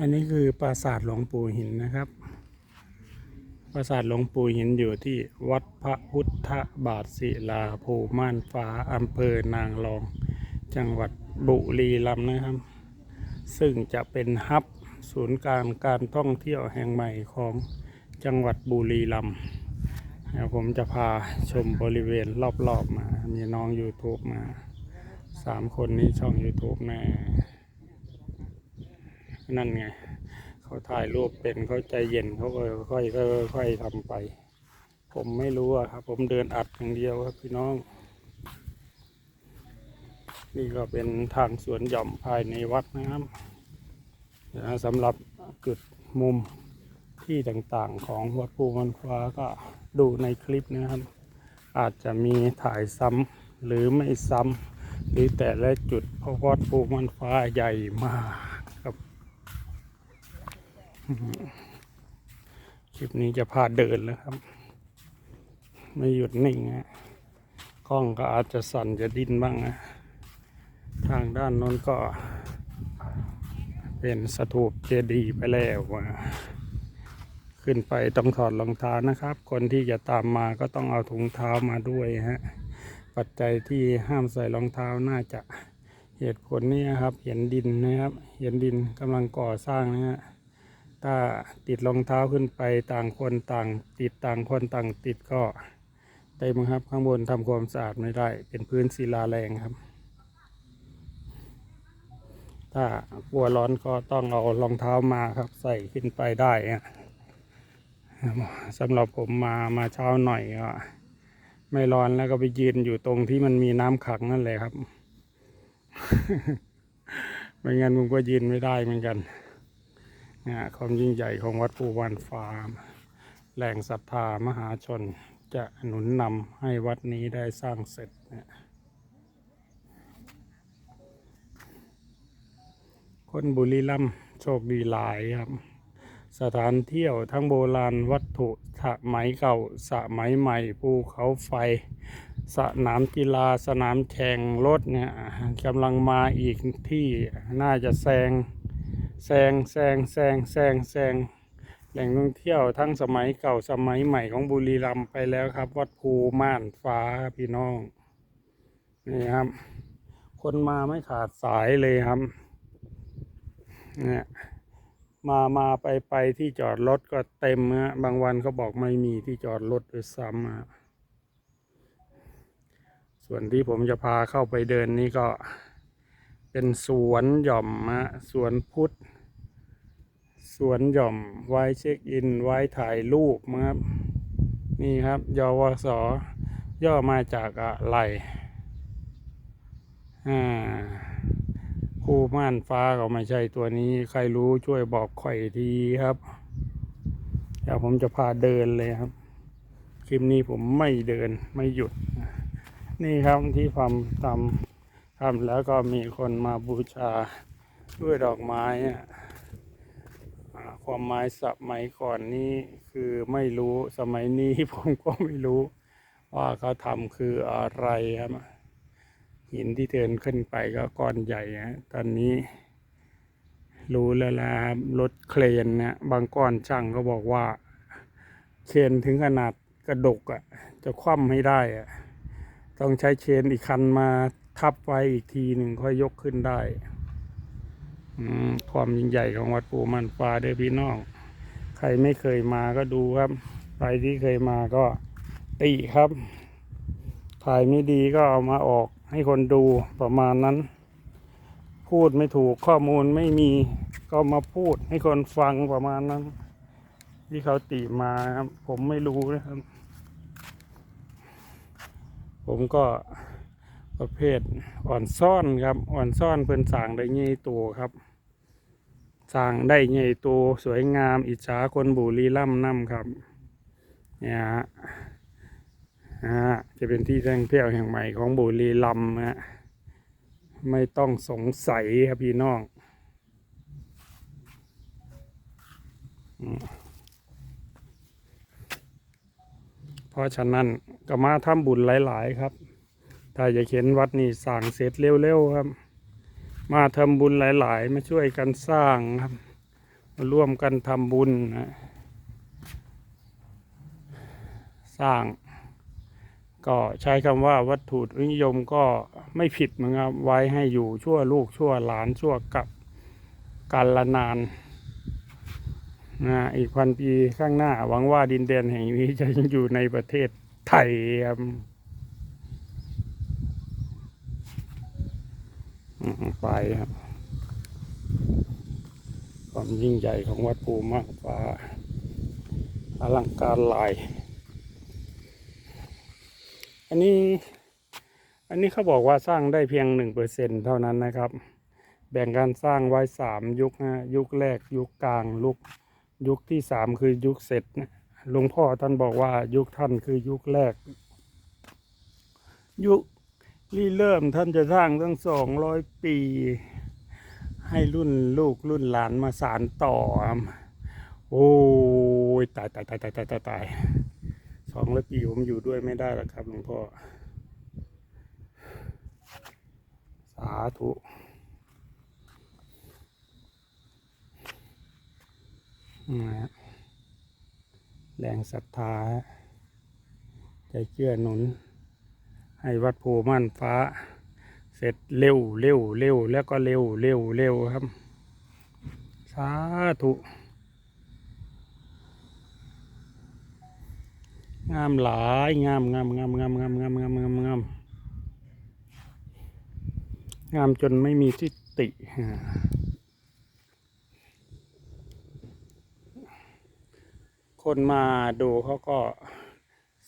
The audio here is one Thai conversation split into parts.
อันนี้คือปราสาทหลวงปู่หินนะครับ ปราสาทหลวงปู่หินอยู่ที่วัดพระพุทธบาทศิลาภูม่านฟ้าอำเภอนางรอง จังหวัดบุรีรัมย์นะครับ ซึ่งจะเป็นฮับศูนย์การการท่องเที่ยวแห่งใหม่ของจังหวัดบุรีรัมย์เดี๋ยวผมจะพาชมบริเวณรอบๆมา มีน้อง YouTube มาสามคนนี้ช่อง YouTube แน่ นั่นไงเขาถ่ายรูปเป็นเขาใจเย็นเขาก็ค่อยๆค่อยๆทำไป ผมไม่รู้อะครับ ผมเดินอัดอย่างเดียวครับพี่น้อง นี่ก็เป็นทางสวนหย่อมภายในวัดนะครับนะสำหรับจุดมุมที่ต่างๆของวัดภูมันฟ้าก็ดูในคลิปนะครับ อาจจะมีถ่ายซ้ำหรือไม่ซ้ำหรือแต่ละจุดเพราะวัดภูมันฟ้าใหญ่มาก คลิปนี้จะพาเดินแล้วครับ ไม่หยุดนิ่งฮะกล้องก็อาจจะสั่นจะดิ้นบ้างนะทางด้านโน้นก็ เป็นสถูปเจดีย์ไปแล้วอะขึ้นไปต้องถอดรองเท้านะครับ คนที่จะตามมาก็ต้องเอาถุงเท้ามาด้วยฮะ ปัจจัยที่ห้ามใส่รองเท้าน่าจะเหตุผลนี้ครับ เห็นดินนะครับ เห็นดินกำลังก่อสร้างนะฮะ ถ้าติดรองเท้าขึ้นไปต่างคนต่าง ติดต่างคนต่างติดก็เต็มครับข้างบนทำความสะอาดไม่ได้ เป็นพื้นศิลาแรงครับ ถ้ากลัวร้อนก็ต้องเอารองเท้ามาครับใส่ขึ้นไปได้สำหรับผมมามาเช้าหน่อยก็ไม่ร้อนแล้วก็ไปยืนอยู่ตรงที่มันมีน้ำขังนั่นแหละครับ ไม่งั้นผมก็ยืนไม่ได้เหมือนกัน นะความยิ่งใหญ่ของวัดภูวานฟาร์ม แหล่งศรัทธามหาชนจะหนุนนำให้วัดนี้ได้สร้างเสร็จนะคนบุรีรัมย์โชคดีหลายครับ สถานเที่ยวทั้งโบราณวัตถุสมัยเก่าสมัยใหม่ภูเขาไฟสนามกีฬาสนามแข่งรถเนี่ยกำลังมาอีกที่น่าจะแซง แซงแซงแซงแซงแซงแหล่งท่องเที่ยวทั้งสมัยเก่าสมัยใหม่ของบุรีรัมย์ไปแล้วครับ วัดภูม่านฟ้าพี่น้อง นี่ครับ คนมาไม่ขาดสายเลยครับเนี่ยมามาไปไปที่จอดรถก็เต็มฮะบางวันเขาบอกไม่มีที่จอดรถด้วยซ้ำอะส่วนที่ผมจะพาเข้าไปเดินนี่ก็ เป็นสวนหย่อมฮะสวนพุทธสวนหย่อมไว้เช็คอิน ไว้ถ่ายรูปนะครับ นี่ครับยวสย่อมาจากอะไรอ่าคู่ม่านฟ้าก็ไม่ใช่ตัวนี้ ใครรู้ช่วยบอกข่อยทีครับเดี๋ยวผมจะพาเดินเลยครับ คลิปนี้ผมไม่เดินไม่หยุด นี่ครับที่ทำทำ ทำแล้วก็มีคนมาบูชาด้วยดอกไม้อะความหมายสมัยก่อนนี้คือไม่รู้สมัยนี้ผมก็ไม่รู้ว่าเขาทำคืออะไรครับหินที่เดินขึ้นไปก็ก้อนใหญ่ฮะตอนนี้ รู้แล้วละรถเครนเนี่ยบางก้อนช่างก็บอกว่าเชนถึงขนาดกระดกอะ่ะจะคว่ำให้ได้อะ่ะต้องใช้เชนอีกคันมา ทับไว้อีกทีหนึ่งค่อยยกขึ้นได้ความยิ่งใหญ่ของวัดปูมันฟ้าเด้อพี่น้อง ใครไม่เคยมาก็ดูครับ ใครที่เคยมาก็ติครับถ่ายไม่ดีก็เอามาออกให้คนดูประมาณนั้น พูดไม่ถูกข้อมูลไม่มีก็มาพูดให้คนฟังประมาณนั้น ที่เขาติมาครับผมไม่รู้นะครับ ผมก็ ประเภทอ่อนซ่อนครับอ่อนซ่อนเพิ่นสั่งได้ใหญ่ตัวครับสั่งได้ใหญ่ตัวสวยงาม อิจฉาคนบุรีรัมย์น้ำครับเนี่ยฮะอ่าจะเป็นที่ท่องเที่ยวแห่งใหม่ของบุรีรัมย์นะฮะไม่ต้องสงสัยครับพี่น้องเพราะฉะนั้นก็มาทำบุญหลาย ๆ ครับ ถ้าอยากเห็นวัดนี่สร้างเสร็จเร็วๆครับ มาทำบุญหลาย ๆ มาช่วยกันสร้างครับ มาร่วมกันทำบุญนะสร้าง ก็ใช้คำว่าวัตถุนิยมก็ไม่ผิดนะครับ ไว้ให้อยู่ชั่วลูกชั่วหลานชั่วกับกันละนานนะอีกพันปีข้างหน้าหวังว่าดินแดนแห่งนี้จะยังอยู่ในประเทศไทยครับอืม ไปครับความยิ่งใหญ่ของวัดภูมากฟ้าอลังการหลาย อันนี้ อันนี้เขาบอกว่าสร้างได้เพียงหนึ่งเปอร์เซ็นเท่านั้นนะครับ แบ่งการสร้างไว้สามยุคนะยุคแรกยุคกลางยุคยุคที่สามคือยุคเสร็จนะหลวงพ่อท่านบอกว่ายุคท่านคือยุคแรก ยุค รีเริ่มท่านจะสร้างตั้งสองร้อยปี ให้รุ่นลูกรุ่นหลานมาสารต่อ โอ้ยตายตายตายตายตายตายตายสองร้อยปีผมอยู่ด้วยไม่ได้หรอกครับหลวงพ่อ สาธุนะแรงศรัทธาใจเชื่อหนุน ให้วัดภูม่านฟ้า เสร็จเร็วเร็วเร็วแล้วก็เร็วเร็วเร็วครับ สาธุงามหลายงามงามงามงามงามงามงามงามงามงามจนไม่มีที่ติคนมาดูเขาก็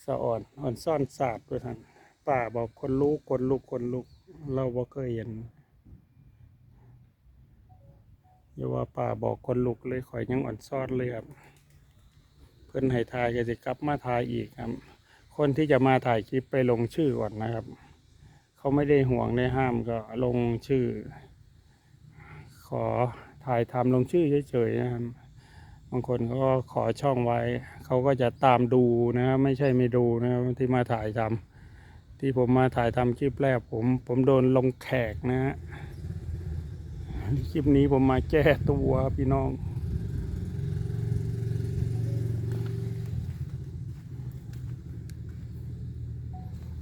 สะอ่อนอ่อนซ่อนศาสตร์ด้วยท่าน ป่าบอกคนลุกคนลุกคนลุก เราบ่เคยเห็นอย่าว่าป่าบอกคนลุกเลยข่อยยังอ่อนซอนเลยครับ เพื่อนให้ทายก็จะกลับมาทายอีกครับ คนที่จะมาถ่ายคลิปไปลงชื่อก่อนนะครับ เขาไม่ได้ห่วงได้ห้ามก็ลงชื่อ ขอถ่ายทำลงชื่อเฉยๆนะครับบางคนก็ขอช่องไว้ เขาก็จะตามดูนะครับไม่ใช่ไม่ดูนะครับที่มาถ่ายทำ ที่ผมมาถ่ายทำคลิปแรกผมผมโดนลงแขกนะฮะคลิปนี้ผมมาแก้ตัวพี่น้อง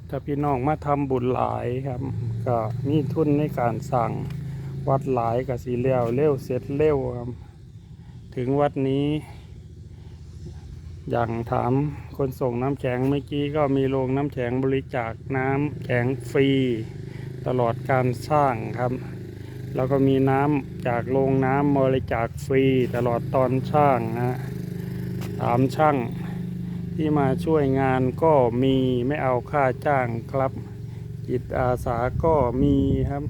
ถ้าพี่น้องมาทำบุญหลายครับ ก็มีทุนในการสั่งวัดหลายกับสีเลี้ยวเร็วเสร็จเร็วครับ ถึงวัดนี้ อย่างถามคนส่งน้ำแข็งเมื่อกี้ก็มีโรงน้ำแข็งบริจาคน้ำแข็งฟรี ตลอดการสร้างครับ แล้วก็มีน้ำจากโรงน้ำบริจาคฟรี ตลอดตอนสร้างนะถามช่างที่มาช่วยงานก็มีไม่เอาค่าจ้างครับ จิตอาสาก็มีครับ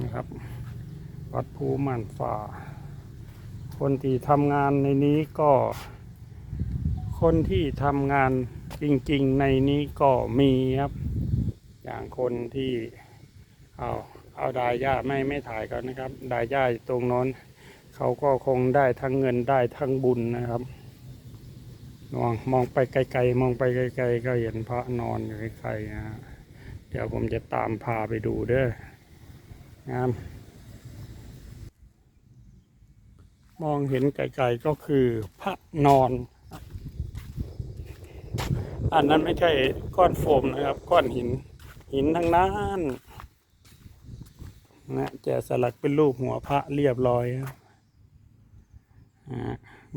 นะครับวัดภูมันฝ่า คนที่ทำงานในนี้ก็ คนที่ทำงานจริงๆในนี้ก็มีครับ อย่างคนที่เอาเอาดายาไม่ไม่ถ่ายกันนะครับ ดายาตรงโน้นเขาก็คงได้ทั้งเงินได้ทั้งบุญนะครับมองมองไปไกลๆ มองไปไกลๆ ก็เห็นพระนอนอยู่ไกลๆนะฮะเดี๋ยวผมจะตามพาไปดูเด้องาม มองเห็นไกลๆก็คือพระนอน อันนั้นไม่ใช่ก้อนโฟมนะครับ ก้อนหิน หินทั้งนั้นนะแกะสลักเป็นรูปหัวพระเรียบร้อยครับ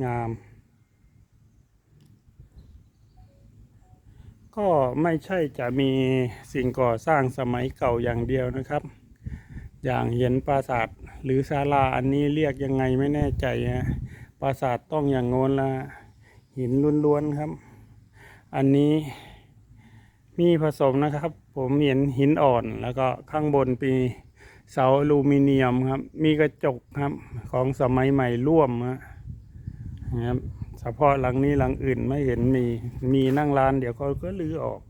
งาม ก็ไม่ใช่จะมีสิ่งก่อสร้างสมัยเก่าอย่างเดียวนะครับ อย่างเห็นปราสาทหรือศาลาอันนี้เรียกยังไงไม่แน่ใจนะปราสาทต้องอย่างโน้นละหินล้วนๆครับ อันนี้มีผสมนะครับ ผมเห็นหินอ่อนแล้วก็ข้างบนปีเสาอลูมิเนียมครับ มีกระจกครับของสมัยใหม่ร่วมนะครับเฉพาะหลังนี้หลังอื่นไม่เห็นมีมีนั่งร้านเดี๋ยวเขาก็ลื้อออก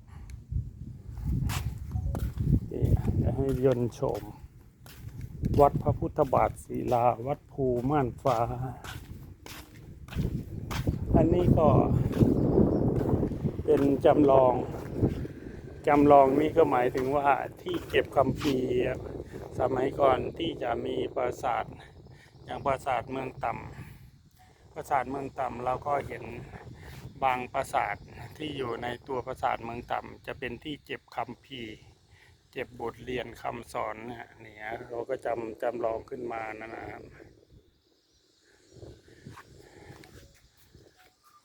นี่เดี๋ยวให้ยนต์ชม วัดพระพุทธบาทศิลา วัดภูม่านฟ้า อันนี้ก็เป็นจำลอง จำลองนี่ก็หมายถึงว่าที่เก็บคำพีสมัยก่อนที่จะมีปราสาท อย่างปราสาทเมืองต่ำปราสาทเมืองต่ำเราก็เห็นบางปราสาทที่อยู่ในตัวปราสาทเมืองต่ำจะเป็นที่เจ็บคำพี เจ็บบทเรียนคำสอนเนี่ยเนี่ยเราก็จำจำลองขึ้นมานะนะครับ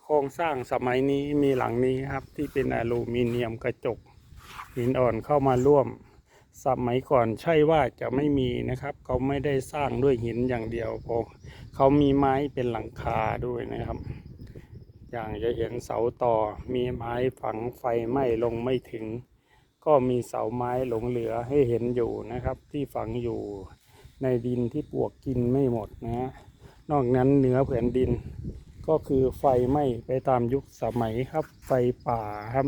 โครงสร้างสมัยนี้มีหลังนี้ครับ ที่เป็นอลูมิเนียมกระจกหินอ่อนเข้ามาร่วม สมัยก่อนใช่ว่าจะไม่มีนะครับ เขาไม่ได้สร้างด้วยหินอย่างเดียวพอเขามีไม้เป็นหลังคาด้วยนะครับ อย่างจะเห็นเสาต่อมีไม้ฝังไฟไหม้ลงไม่ถึง ก็มีเสาไม้หลงเหลือให้เห็นอยู่นะครับ ที่ฝังอยู่ในดินที่ปลวกกินไม่หมดนะฮะนอกนั้นเหนือแผ่นดิน ก็คือไฟไหม้ไปตามยุคสมัยครับ ไฟป่าครับ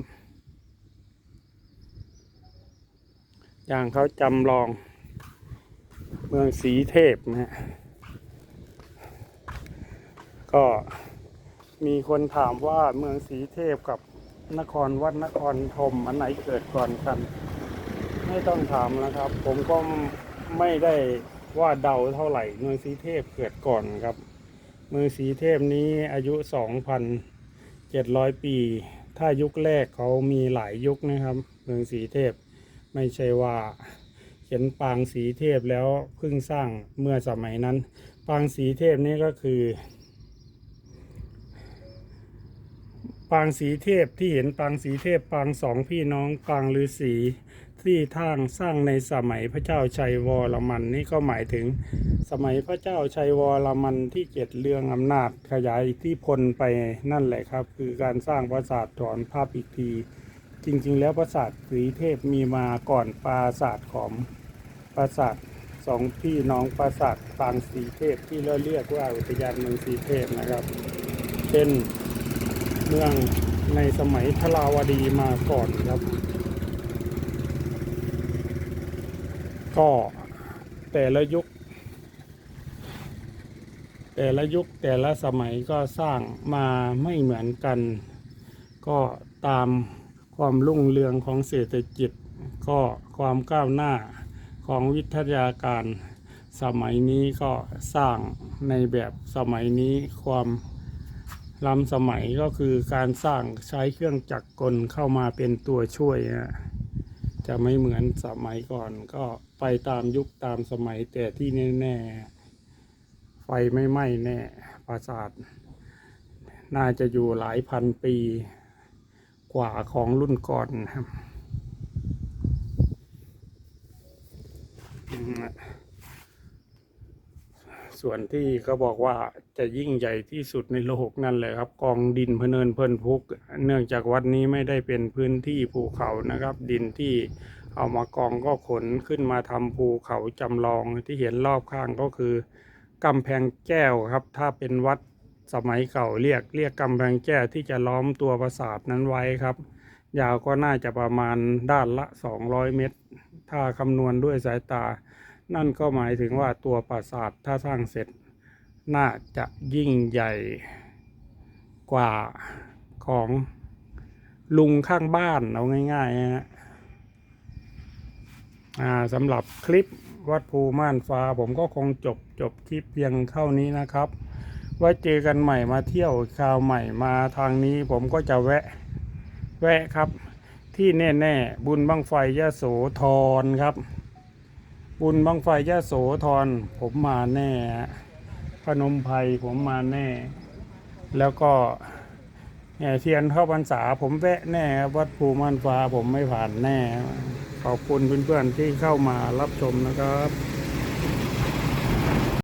อย่างเขาจำลอง เมืองสีเทพนะฮะก็มีคนถามว่าเมืองสีเทพกับ นครวัดนครธมอันไหนเกิดก่อนกัน ไม่ต้องถามนะครับ ผมก็ไม่ได้ว่าเดาเท่าไหร่เมืองสีเทพเกิดก่อนครับเมืองสีเทพนี้อายุ 2,700 ปี ถ้ายุคแรกเขามีหลายยุคนะครับ เมืองสีเทพไม่ใช่ว่าเห็นปางสีเทพแล้วเพิ่งสร้างเมื่อสมัยนั้น ปางสีเทพนี่ก็คือ ปางสีเทพที่เห็นปางสีเทพปางสองพี่น้องปางฤาษีที่ทางสร้างในสมัยพระเจ้าชัยวรมันนี่ก็หมายถึงสมัยพระเจ้าชัยวรมันที่เจ็ดเรื่องอำนาจขยายอิทธิพลไปนั่นแหละครับ คือการสร้างปราสาทถอนภาพอีกที จริง ๆ แล้วปราสาทสีเทพมีมาก่อนปราสาทของปราสาทสองพี่น้องปราสาทปางสีเทพที่เราเรียกว่าอุทยานเมืองสีเทพนะครับ เป็น เมืองในสมัยทราวดีมาก่อนครับ ก็แต่ละยุค แต่ละยุคแต่ละสมัยก็สร้างมาไม่เหมือนกัน ก็ตามความรุ่งเรืองของเศรษฐกิจ ก็ความก้าวหน้าของวิทยาการสมัยนี้ก็สร้างในแบบสมัยนี้ความ ล้ำสมัยก็คือการสร้างใช้เครื่องจักรกลเข้ามาเป็นตัวช่วยนะจะไม่เหมือนสมัยก่อน ก็ไปตามยุคตามสมัยแต่ที่แน่ๆไฟไม่ไหม้แน่ปราสาท น่าจะอยู่หลายพันปีกว่าของรุ่นก่อนครับ ส่วนที่เขาบอกว่าจะยิ่งใหญ่ที่สุดในโลกนั่นเลยครับ กองดินพเนินเพลินพุก เนื่องจากวัดนี้ไม่ได้เป็นพื้นที่ภูเขานะครับ ดินที่เอามากองก็ขนขึ้นมาทำภูเขาจำลองที่เห็นรอบข้างก็คือกำแพงแก้วครับ ถ้าเป็นวัดสมัยเก่าเรียกเรียกกำแพงแก้วที่จะล้อมตัวปราสาทนั้นไว้ครับ ยาวก็น่าจะประมาณด้านละ 200 เมตร ถ้าคำนวณด้วยสายตา นั่นก็หมายถึงว่าตัวปราสาทถ้าสร้างเสร็จ น่าจะยิ่งใหญ่กว่าของลุงข้างบ้านเอาง่ายๆนะฮะอ่าสำหรับคลิปวัดภูม่านฟ้าผมก็คงจบจบคลิปเพียงเท่านี้นะครับ ไว้เจอกันใหม่มาเที่ยวคราวใหม่มาทางนี้ผมก็จะแวะ แวะครับ ที่แน่ ๆ บุญบังไฟยะโสธรครับ บุญบังไฟยะโสธรผมมาแน่ฮะพนมไพรผมมาแน่ แล้วก็แห่เทียนเข้าพรรษาผมแวะแน่ครับวัดภูม่านฟ้าผมไม่ผ่านแน่ ขอบคุณเพื่อนๆที่เข้ามารับชมนะครับ